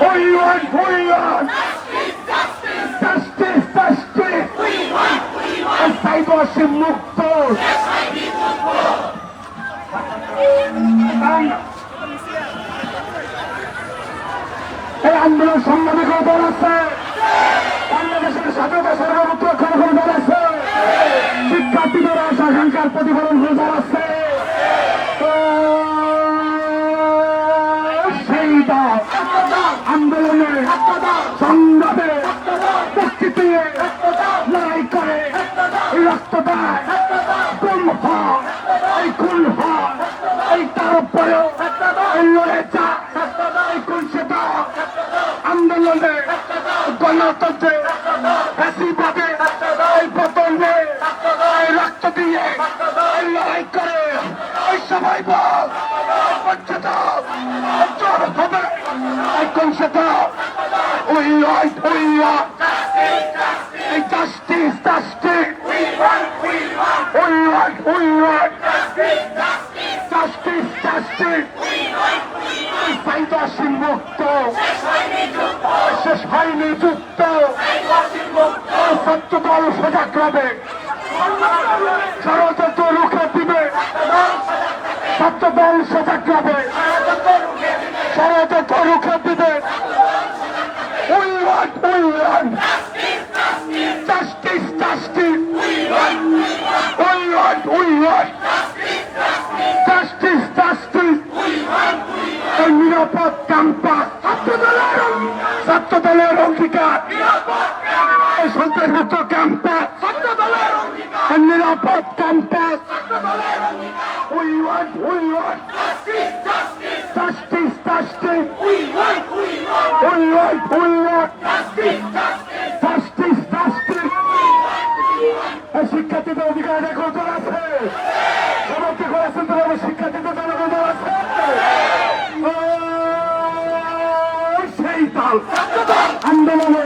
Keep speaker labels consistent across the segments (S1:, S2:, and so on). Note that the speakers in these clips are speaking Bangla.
S1: We want, we want justice, justice. Saeed Wasim মুক্ত এই আন্দোলন সম্মানে কোনো দল আছে। বাংলাদেশের স্বাধীনতা সার্বভৌমত্ব রক্ষার কোনো দল আছে। শিক্ষার্থীদের আশা আকাঙ্ক্ষার প্রতিফলন কোনো দল আছে রক্ত দেয় এই খুন হয় এই তার উপরেও এই লড়ে যা এই সেটা আন্দোলনে গণতন্ত্রে ফ্যাসিবাদে এই পতনে এই রক্ত দিয়ে এই লড়াই করে এই সবাই বল পঞ্চতাপ জোর হবে এই লড়াই ওই এই জাস্টিস জাস্টিস সাইদাসী মুক্ত শেষ হয়নি যুক্ত সত্য দল সজাগ রবে ষড়যন্ত্র রুখে দিবে সত্য দল সজাগ এই সন্ত্রাসমুক্ত ক্যাম্পাস নিরাপদ campus we want we want, justice justice, we want we want we want justice. Justice শিক্ষার্থীদের অধিকার এখন তো আছে। সমাপ্তি করেছেন তো শিক্ষার্থীদের জনগণ আছে। সেই দল। আন্দোলনে।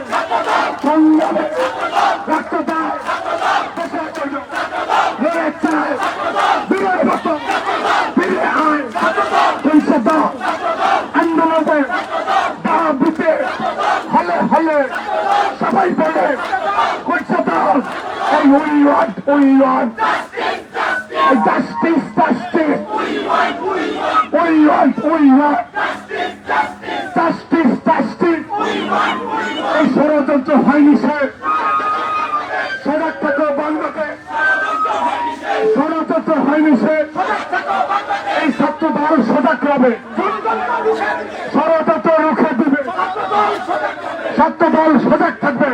S1: সংগ্রামে রক্ত দেয় দেশের জন্য লড়ে চায় বীরের মতো ফিরে আয় তুলছে দল আন্দোলনে দাবিতে হলে হলে সবাই বলে করছে দল এই we want we want justice justice we want we want justice justice এই ষড়যন্ত্র হয়নি সে। সড়ক থেকে বন্ধকে। ষড়যন্ত্র হয়নি সে। এই ছাত্র দল সজাগ রবে ষড়যন্ত্র রুখে দিবে। ছাত্র দল সজাগ থাকবে।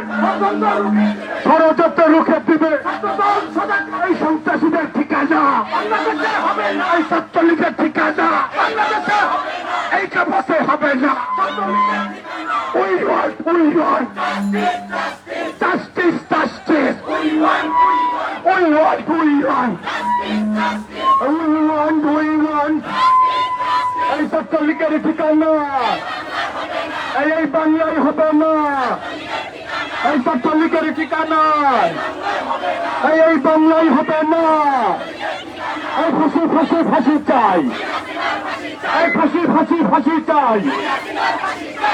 S1: ষড়যন্ত্র রুখে দিবে। এই সন্ত্রাসীদের ঠিকানা। এই ছাত্রলীগের ঠিকানা। এই কাপাসে হবে না। উই ওয়ান্ট, উই উই এই ঠিকানা। এই বাংলায় হবে না। এই এই বাংলায় হবে না। এই ফাঁসি ফাঁসি ফাঁসি চাই। এই ফাঁসি ফাঁসি ফাঁসি চাই।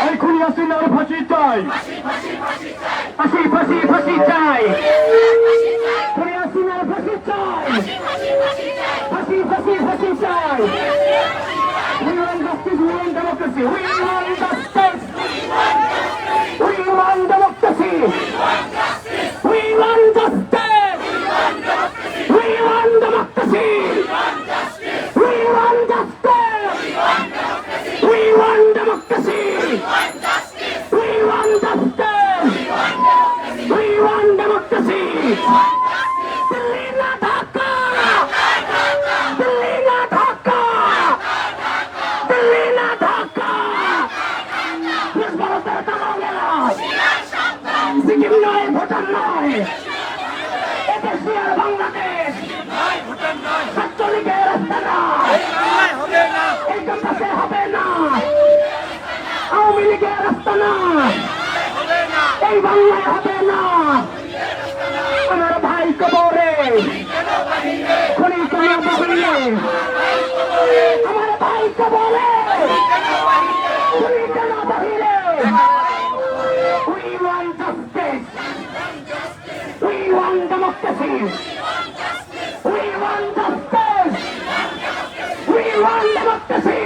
S1: এই খুনি হাসিনার ফাঁসি চাই। ফাঁসি ফাঁসি ফাঁসি চাই। খুনি হাসিনার ফাঁসি চাই। ফাঁসি ফাঁসি ফাঁসি চাই। We want justice, we want democracy, we want justice. We want democracy. We want justice. We want justice! We এদেশিয়ার Bangladesh. ছাত্রলীগের রাস্তা না। ক্যাম্পাসে হবে না। আওয়ামী লীগের রাস্তা না। এই বাংলায় হবে না। আমার ভাই কবরে। খুনি তোমার বহরে আমার ভাই কবরে। খুনি কেন বাহিরে justice. We want justice. We want democracy.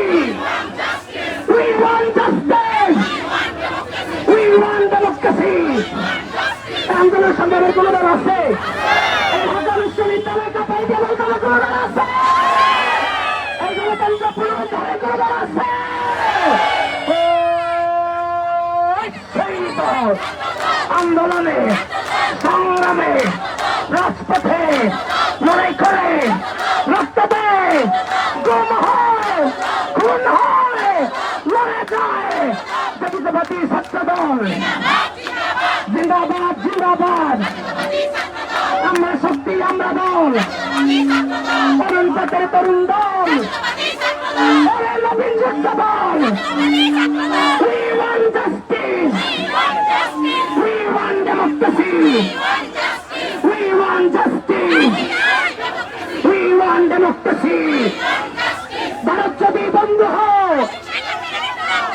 S1: We want justice. We want democracy. আন্দোলন সংগ্রামের কোনো দল আছে এই ঢাকা বিশ্ববিদ্যালয় কাপাই কোনো কোনো আছে এই গণতন্ত্র পুনরুদ্ধারের কোনো আছে আন্দোলনে সংগ্রামে রাজপথে লড়াই করে রক্ত দেয় গুম হয়, খুন হয়, লড়ে যায় জাতীয়তাবাদী ছাত্র দল জিন্দাবাদ জিন্দাবাদ আমরা শক্তি, আমরা দল তরুণ পথের তরুণ দল দল We want justice. We want democracy. We want justice. We want democracy. Bharat যদি বন্ধ হয়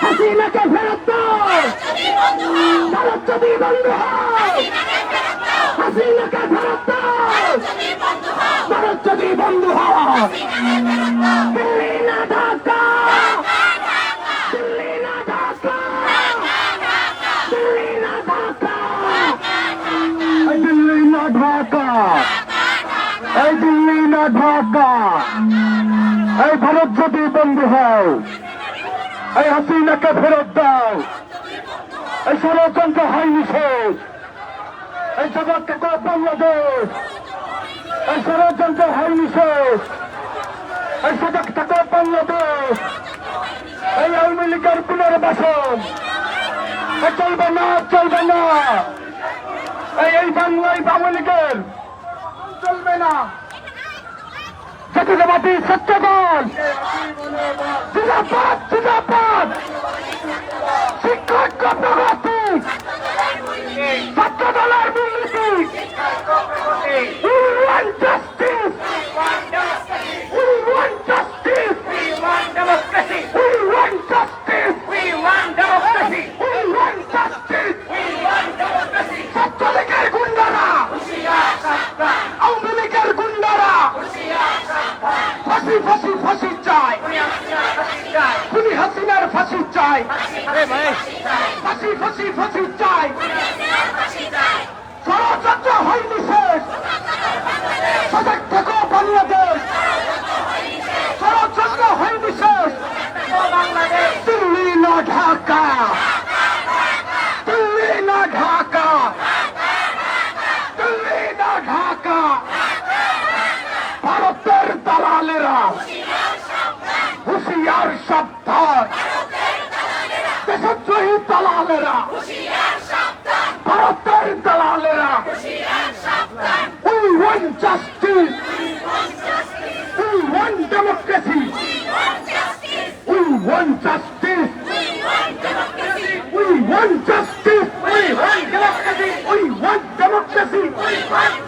S1: হাসিনাকে ফেরত ভারত যদি বন্ধ হাসিনাকে ফেরত ভারত যদি বন্ধ হয় ঢাকা এই ভারত যদি বন্ধু হও, এই হাসিনাকে ফেরত দাও, এই ষড়যন্ত্র হয়নি শেষ এই জগৎকে বাংলাদেশ, এই ষড়যন্ত্র হয়নি শেষ এই সজাগ থাকো বাংলাদেশ, এই আওয়ামী লীগের পুনর্বাসন চলবে না চলবে না, এই বাংলায় আওয়ামী লীগের চলবে না। জাতীয়তাবাদী সত্য দল জিন্দাবাদ জিন্দাবাদ। শিক্ষক কর্মরতি ছাত্র দলের দুর্নীতি Happy birthday!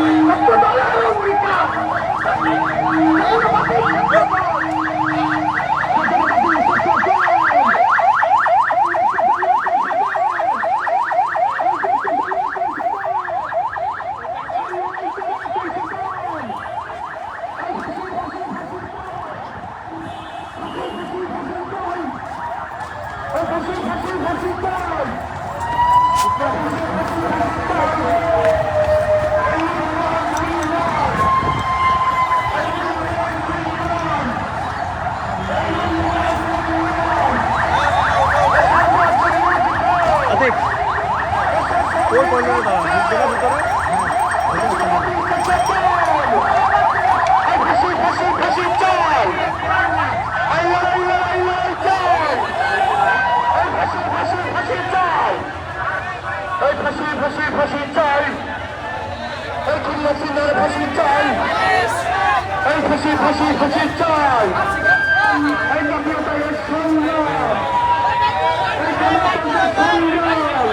S1: ছাত্র দলের অঙ্গীকার
S2: আতিক ওই কর্নারে দাঁড়ান ভিতরে ভিতরে
S1: এই ফাঁসি ফাঁসি ফাঁসি চাই এই লড়াই লড়াই লড়াই চাই এই ফাঁসি ফাঁসি ফাঁসি চাই এই ফাঁসি ফাঁসি ফাঁসি ফাঁসি চাই খুলনা সিন্ধার ফাঁসি চাই এই ফাঁসি ফাঁসি ফাঁসি চাই এই জাতীয়তার সংগ্রাম এই গণতন্ত্রের সংগ্রাম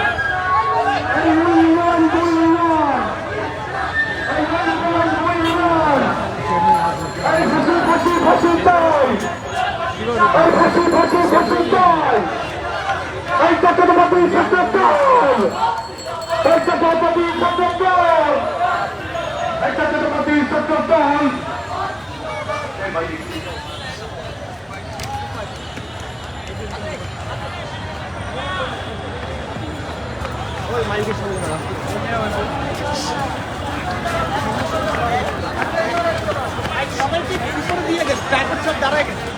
S1: এই উন্নয়ন উন্নয়ন এই উন্নয়ন উন্নয়ন এই ফাঁসি ফাঁসি ফাঁসি চাই এই ফাঁসি ফাঁসি ফাঁসি চাই এই ছাত্র দল এই জাতীয়তাবাদী ছাত্র এই জাতীয়তাবাদী ছাত্র দল।
S2: সবাইকে উপরে দিয়ে গেছে ড্রাইভার সব দাঁড়ায় গেছে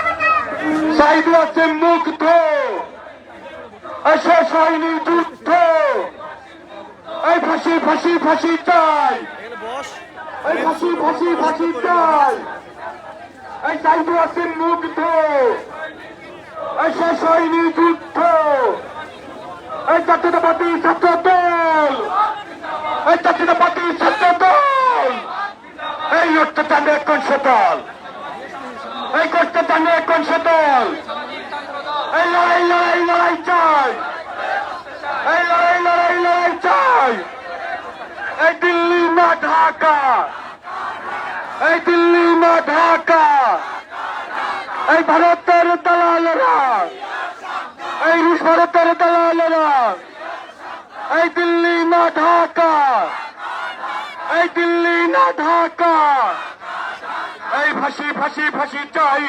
S1: সাইদুল হাসান মুগ্ধ শেষ হয়নি যুদ্ধ। এই ফাঁসি ফাঁসি ফাঁসি চাই। এই ফাঁসি ফাঁসি ফাঁসি চাই। এই সাইদুল হাসান মুগ্ধ শেষ হয়নি যুদ্ধ। এই জাতীয়তাবাদী ছাত্র দল এই জাতীয়তাবাদী ছাত্র দল এই টানে কোন দল? এই করতে টানে কোন দল এই লড়াই লড়াই লড়াই চাই। এই লড়াই লড়াই লড়াই চাই। এই দিল্লি না ঢাকা। এই দিল্লি না ঢাকা। এই ভারতের দালালেরা। এই রুশ ভারতের দালালেরা। এই দিল্লি না ঢাকা। এই দিল্লি না ঢাকা। এই ফাঁসি ফাঁসি ফাঁসি চাই।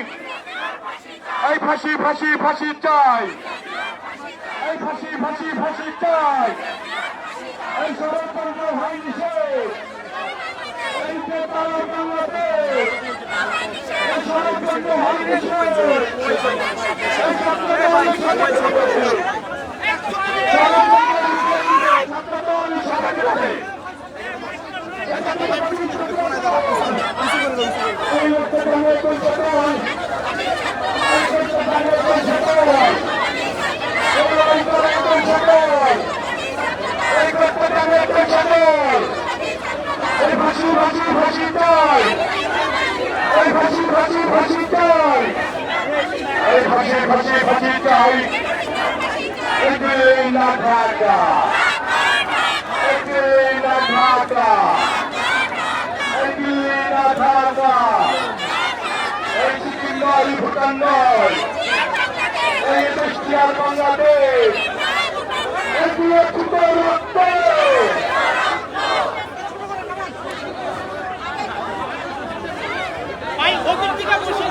S1: এই ফাঁসি ফাঁসি ফাঁসি চাই। এই ফাঁসি ফাঁসি ফাঁসি চাই। এই ষড়যন্ত্র হয় নিষেধ এই বেতার বাংলাদেশ। এই ষড়যন্ত্র হয় নিষেধ ফাঁসি ফাঁসি ফাঁসি চাই এই ফাঁসি ফাঁসি ফাঁসি চাই এই ফাঁসি ফাঁসি দিল্লি না ঢাকা এই দিল্লি না ঢাকা এই সিকিম নয় ভুটান নয় এই দেশটি আর বাংলাদেশ এগুলো ছোট রক্ত
S3: ভাই ওদিক থেকে বসে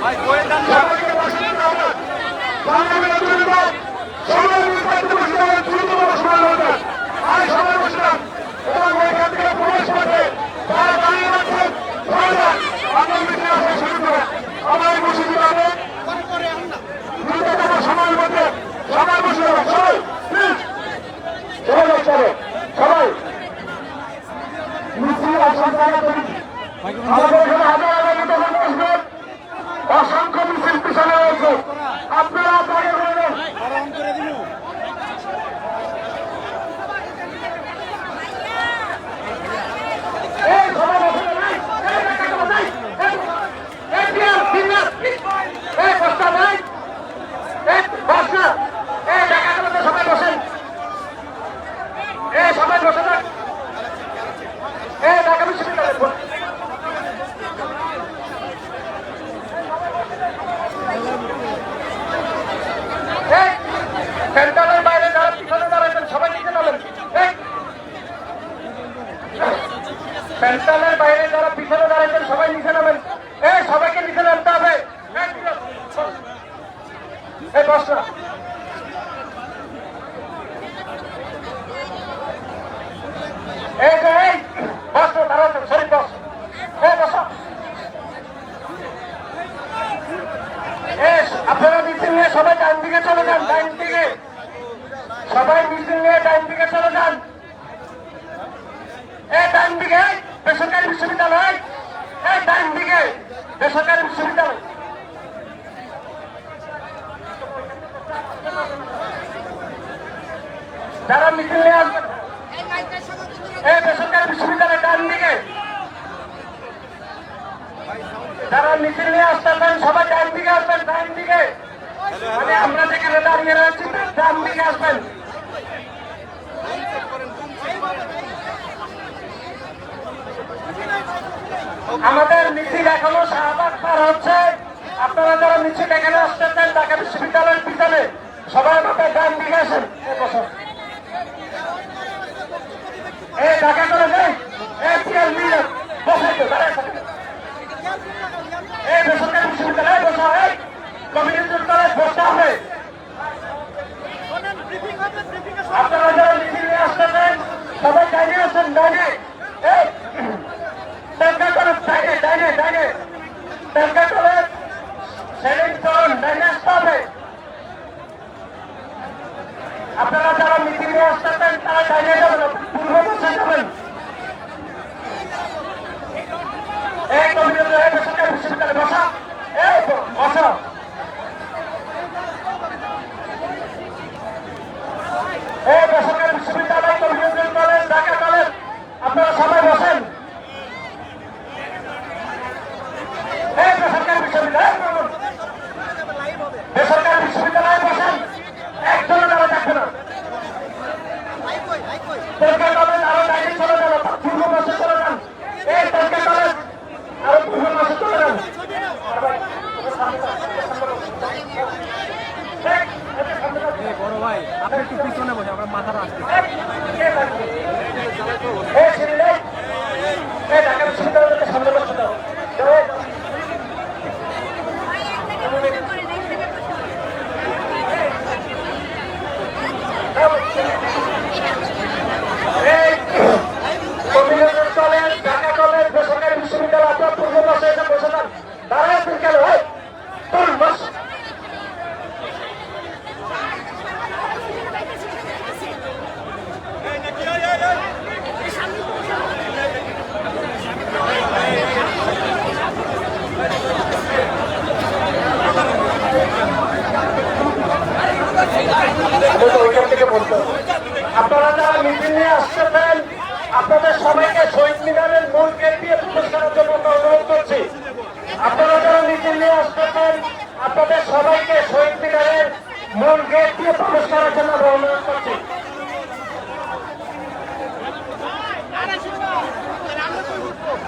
S1: বসে দাও। বাংলাদেশের দুর্নীতি, সবাই নির্বাচিত বসে দাও, দ্রুততম সময়ের মধ্যে। আজ সবাই বসে দাও। এবং ওইখান থেকে প্রবেশ করবে। তারা দাঁড়িয়ে আছেন, ধরে যান। আমার মিছিল আসা শুরু করুন। আমার বসে দিতে হবে। দ্রুততম সময়ের মধ্যে সবাই বসে যাবে সবাই প্লিজ সবাই বসে যাবে সবাই মিছিল আসার জায়গা তৈরি আমাদের এখানে হাজার হাজার নেতা কর্মী আসবেন অসংখ্য মিছিল পিছনে রয়েছে আপনারা জায়গা করে নেন
S2: গরম করে দিবো।
S1: এই সবাই বসে নাই এই টাকা দেবো নাই এই এই পিয়ার ফিঙ্গার এই বস্তা নাই এই বস্তা এই টাকা দেবো তো সবাই বসেন এই সবাই বসে যান এই ঢাকা বিশ্ববিদ্যালয় এই সেন্টারের বাইরে যারা পিছনে দাঁড়াবেন সবাই নিচে নামেন এই সেন্টারের বাইরে যারা পিছনে দাঁড়াবেন সবাই নিচে নামেন। এই সবাইকে নিচে নামতে হবে। এই, এই
S3: যারা মিছিল নিয়ে আসতেছেন সবাই ডান দিকে আসবেন ডান দিকে। মানে আমরা যেখানে দাঁড়িয়ে রয়েছি ডান দিকে আসবেন। আমাদের মিছিল এখনও শাহবাগ পার হচ্ছে। আপনারা যারা মিছিল এখানে আসতেছেন, ঢাকা বিশ্ববিদ্যালয়ের পিছনে, সবাই আমাদের ডান দিকে আসেন। এবছর এই ঢাকা করে যাই এ পিএল মিলার বসাইতে দাঁড়াইতে এই বেসরকারি বিশ্ববিদ্যালয়ে বসা হয়। কমিউনিস্ট কলেজ বসা হয়। আপনারা যারা মিছিল নিয়ে আসতেছেন, সবাই ডাইনে আসেন, ডাইনে। টেঙ্কা কলেজ, ডাইনে ডাইনে ডাইনে। টেঙ্কা কলেজ সেলিং চলুন ডাইনে আসতে হবে। আপনারা যারা মিছিল নিয়ে আসতেছেন, তারা ডাইনে যাবেন পূর্ব বসে যাবেন।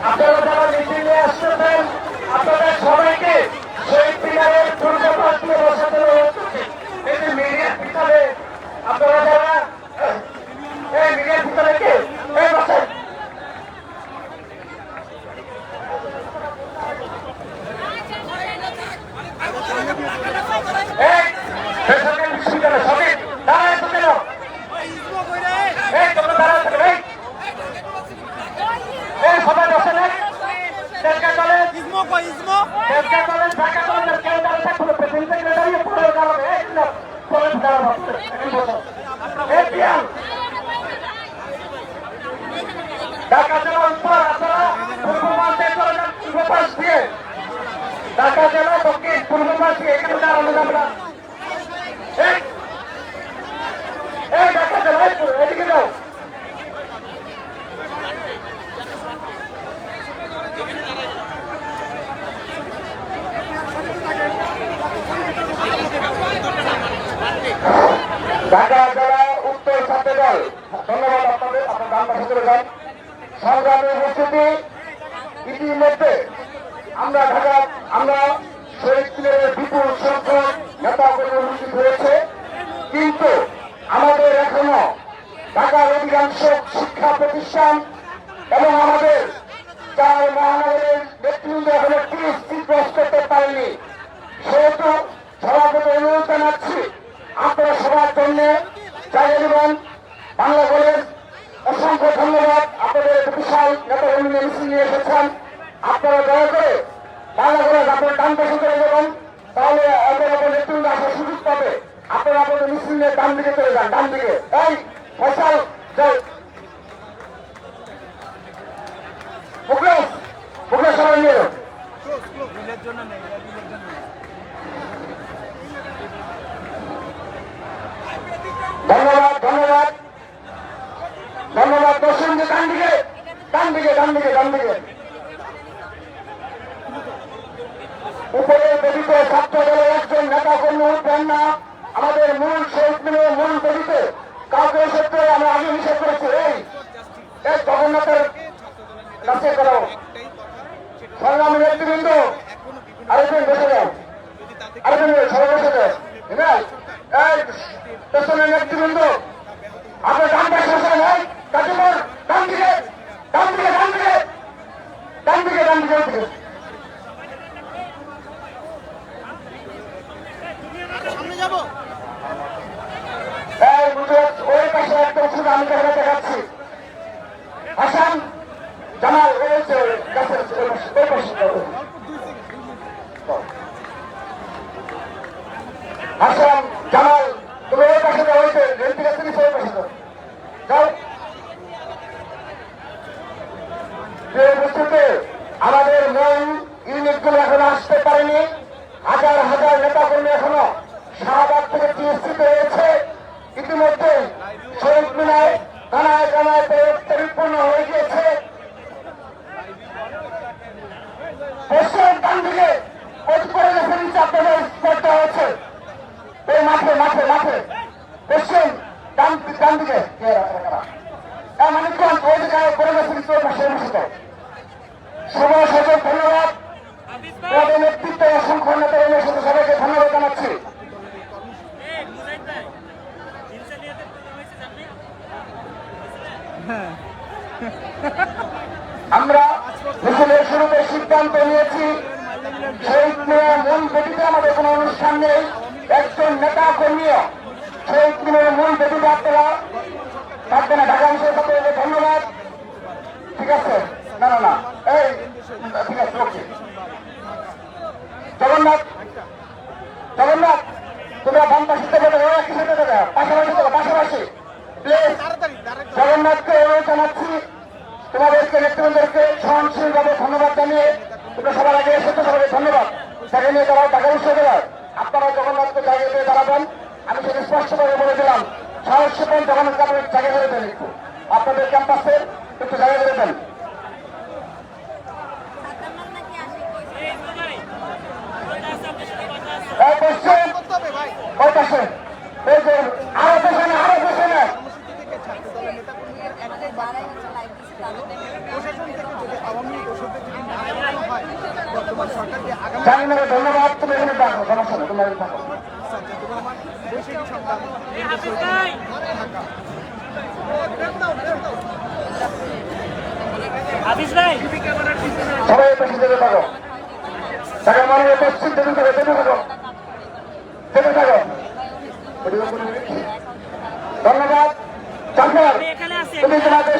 S3: আপনারা ঢাকা জেলার পূর্ব পাশ দিয়ে ঢাকা জেলা দক্ষিণ পূর্ব পাশ দিয়ে এখানে দাঁড়ানো আমরা আপনাদের নিয়ে ডান দিকে চলে যান, ডান দিকে। এই ফসল। ধন্যবাদ ধন্যবাদ। ধন্যবাদ, দর্শন যে ডান দিকে। ডান দিকে ডান দিকে ডান দিকে। উপরে বেদিত ছাত্র দলের একজন নেতা কর্মী উঠবেন না। আমাদের মূল শহীদ মিলে বেদিতে কাউকে ক্ষেত্রে আমরা আগে নিষেধ করেছি। এই জগন্নাথের কাছে করো সংগ্রামী নেতৃবৃন্দ, আরেকজন বসে যাও আরেকজন সবাই বসে যাও এই নেতৃবৃন্দ, আপনার ডান পাশে বসে নাই কাটিমোর ডান দিকে ডান দিকে ডান দিকে ডান দিকে ডান দিকে ডান দিকে
S4: সামনে যাব
S3: এই গুজরাট ওই পাশে একদম শুধু আমি দেখা দেখাচ্ছি হাসান জামাল ওই যে গাছের ওই পাশে ওই পাশে যাও। হাসান জামাল তুমি ওই পাশে যাও ওই যে রেল থেকে তুমি ওই পাশে যাও যাও যে বস্তুতে আমাদের মূল ইউনিটগুলো এখনও আসতে পারেনি হাজার হাজার নেতা কর্মী এখনও শাহবাগ থেকে টিএসসিতে রয়েছে ইতিমধ্যে শহীদ মিনায় কানায় কানায় পরিপূর্ণ হয়ে গিয়েছে পশ্চিম ডান দিকে ওই করে গেছে নিচে আপনাদের স্পষ্ট হয়েছে এই মাঠে মাঠে মাঠে পশ্চিম ডান ডান দিকে কে রাখা রাখা মানিকগঞ্জ ওই জায়গায় করে গেছে নিচে ওই পাশে বসে। শুভ সচেত ধন্যবাদ। তোমাদের নেতৃত্বে অসংখ্য নেতা জানাচ্ছি। আমরা মিছিলের শুরুতে সিদ্ধান্ত নিয়েছি শহীদ মিনার মূল বেদিতে আমাদের কোনো অনুষ্ঠান নেই। একজন নেতা কর্মীও শহীদ মিনারের মূল বেদিতে আপনারা থাকবেন না, ঢাকা অংশের সাথে ধন্যবাদ। ঠিক আছে? না না না। এই, ঠিক আছে, ওকে। জগন্নাথ জগন্নাথ, তোমরা বাম পাশে থেকে দেবে দেবে পাশাপাশি দেবে পাশাপাশি। জগন্নাথকে জানাচ্ছি, তোমাদেরকে, নেতৃবৃন্দকে সহনশীলভাবে ধন্যবাদ জানিয়ে, তোমরা সবার আগে এসেছ সবাইকে ধন্যবাদ। নিয়ে তারা টাকা বিশ্ববিদ্যালয়, আপনারা জগন্নাথকে জায়গা দিয়ে দাঁড়াবেন। আমি সেটা স্পষ্টভাবে বলে দিলাম। সাহসীপন জগন্নাথকে আপনি জায়গা করে দেন একটু। আপনাদের ক্যাম্পাসে একটু জায়গা করে দেন। আরও পেছনে
S5: আরও
S3: জানি না, ধন্যবাদ, তুমি এখানে থাকো, সমস্যা নেই তুমি সবাই বেশি যেতে থাকো ঢাকা মাননীয় পশ্চিম যেতে থাকো যেতে থাকো যেতে থাকো ধন্যবাদ চাকর তুমি তোমাদের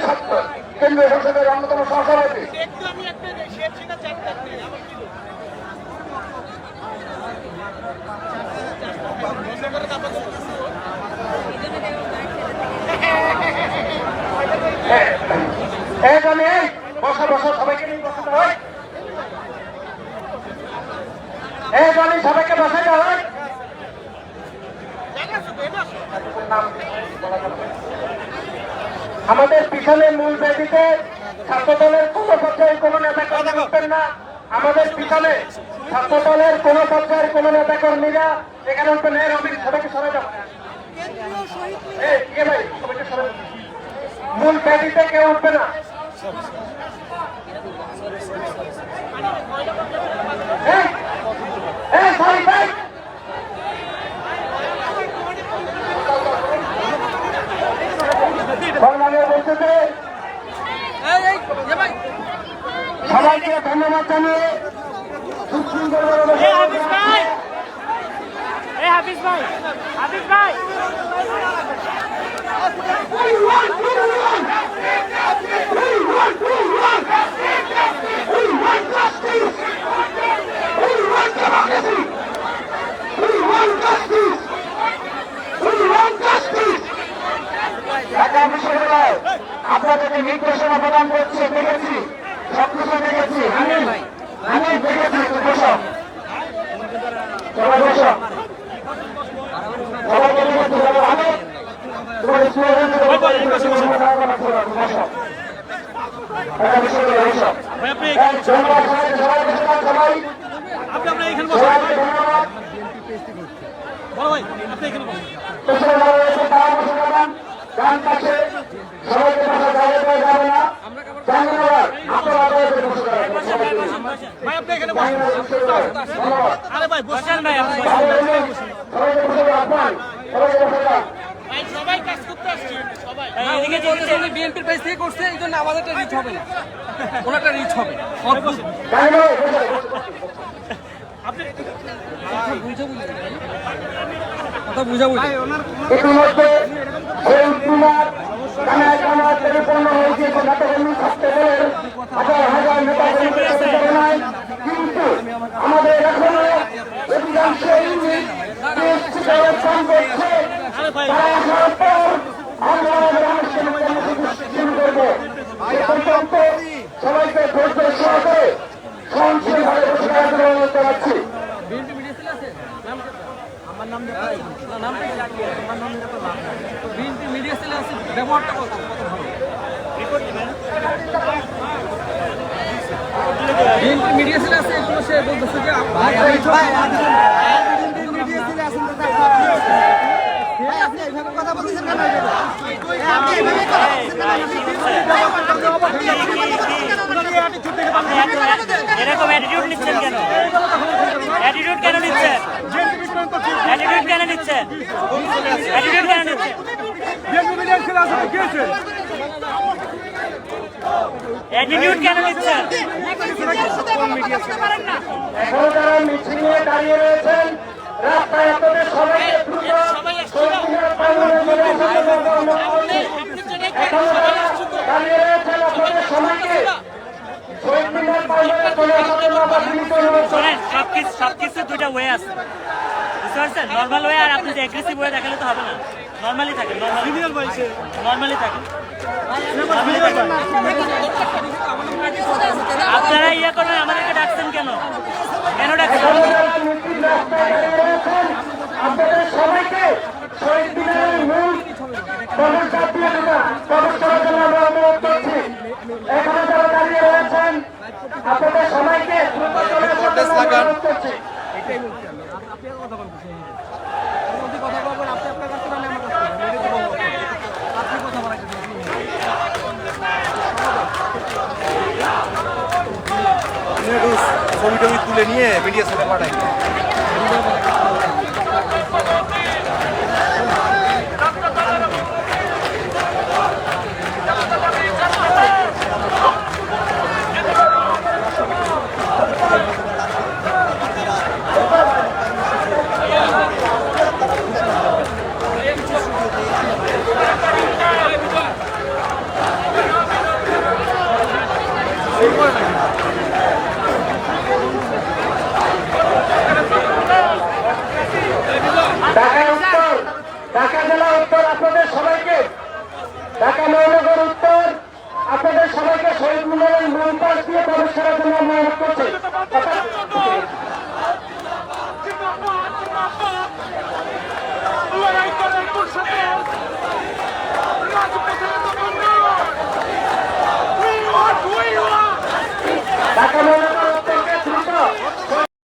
S3: কেন্দ্রীয় সংসদের অন্যতম সহসভাপতি
S4: একটু আমি একটা শেড সেটা চারটা আমার ছিল
S3: এই জন্য এই বসো বসো সবাইকে নিয়ে বসাতে হয় এই জন্য সবাইকে বসাতে হয় আমাদের পিছনে মূল ব্যাধিতে ছাত্র দলের কোন পর্যায়ে কোন নেতা কর্মী করতেন না আমাদের পিছনে ছাত্র দলের কোন পর্যায়ের কোন নেতা কর্মীরা এখানে হচ্ছে না। এই রবিন সবাইকে সরে যাবে এই, কে ভাই সবাইকে সরে যাও। মূল ব্যাধিতে কেউ উঠবে না এই, এই, ভাই, ভাই। সম্মানীয় বলতেছে সবাইকে ধন্যবাদ জানিয়ে সুশৃঙ্খলভাবে
S4: এ হাফিজ ভাই এ হাফিজ ভাই হাফিজ ভাই
S3: আমাকে নির্দেশনা প্রদান করছে দেখেছি সবকিছু দেখেছি। আমি আমি দেখেছি তুই বসো সবাই। বসো সবাইকে দেখেছি আমি এই ধন্যবাদ সবাইকে সবাই বসে যান, সবাই সবাইকে ধন্যবাদ পেছনে যারা রয়েছে তারা বসে যাবেন ডান পাশে সবাইকে বসে জায়গা দেওয়া যাবে না। ধন্যবাদ। আপনারা দয়া করে বসে যাবেন সবাইকে ধন্যবাদ
S6: আরে ভাই বসেন ভাই আপনি
S3: সবাইকে বসে যান সবাইকে বসে যান
S6: সবাই কাজ করতে আসছে। সবাই।
S4: এদিকে বলতেছে উনি বিএনপির পেজ থেকে করছে এই জন্য আমাদেরটা রিচ হবে না। ওনারটা রিচ হবে। কথা বুঝা বুঝি
S3: ইতিমধ্যে সেই কুমার কানায় কানায় পরিপূর্ণ হয়েছে যে নেতাকর্মী গেলে হাজার হাজার নাই। কিন্তু আমাদের এখনও অধিকাংশ সবাইকে ধৈর্য সহকারে সহনশীলভাবে বসে থাকার জন্য অনুরোধ জানাচ্ছি
S4: বিএনপি মিডিয়া ছিল আছে নাম কি? আমার নাম না নামটা কি? আমার নাম বিএনপি মিডিয়া ছিল আছে ব্যবহারটা কত কত ভালো বিএনপি মিডিয়া ছিল আছে এগুলো সে বলতেছে যে
S7: আপনি এইভাবে কথা বলতেছেন কেন আপনি এইভাবে কথা বলতেছেন কেন
S6: এরকম অ্যাটিটিউড নিচ্ছেন কেন? অ্যাটিটিউড কেন নিচ্ছেন? অ্যাটিটিউড কেন নিচ্ছেন অ্যাটিটিউড কেন অ্যাটিটিউড
S3: এখন মিছিল নিয়ে দাঁড়িয়ে রয়েছেন রাস্তায় আপনাদের সবাইকে দ্রুত। এখন দাঁড়িয়ে রয়েছেন আপনাদের সবাইকে।
S6: শোনেন সবকিছু সবকিছু দুইটা ওয়ে আছে পারছেন নর্মাল ওয়ে আর আপনি যে এগ্রেসিভ ওয়ে দেখালে তো হবে না। নর্মালি থাকেন নর্মালি থাকেন। আপনারা ইয়ে করবেন আমাদেরকে ডাকছেন কেন কেন ডাকছেন
S3: আপনাদের সবাইকে শহীদ মিনারের মূল প্রবেশটা দিয়ে দেবেন প্রবেশ করার জন্য আমরা অনুরোধ করছি এখানে যারা দাঁড়িয়ে রয়েছেন আপনাদের সবাইকে দ্রুত চলে আসার জন্য অনুরোধ করছি
S4: আপনি কথা বলবেন আপনি আপনার কাছে আমি আমার কাছে আপনি কথা বলার
S8: ছবি তুলে নিয়ে মিডিয়া সাথে পাঠাই।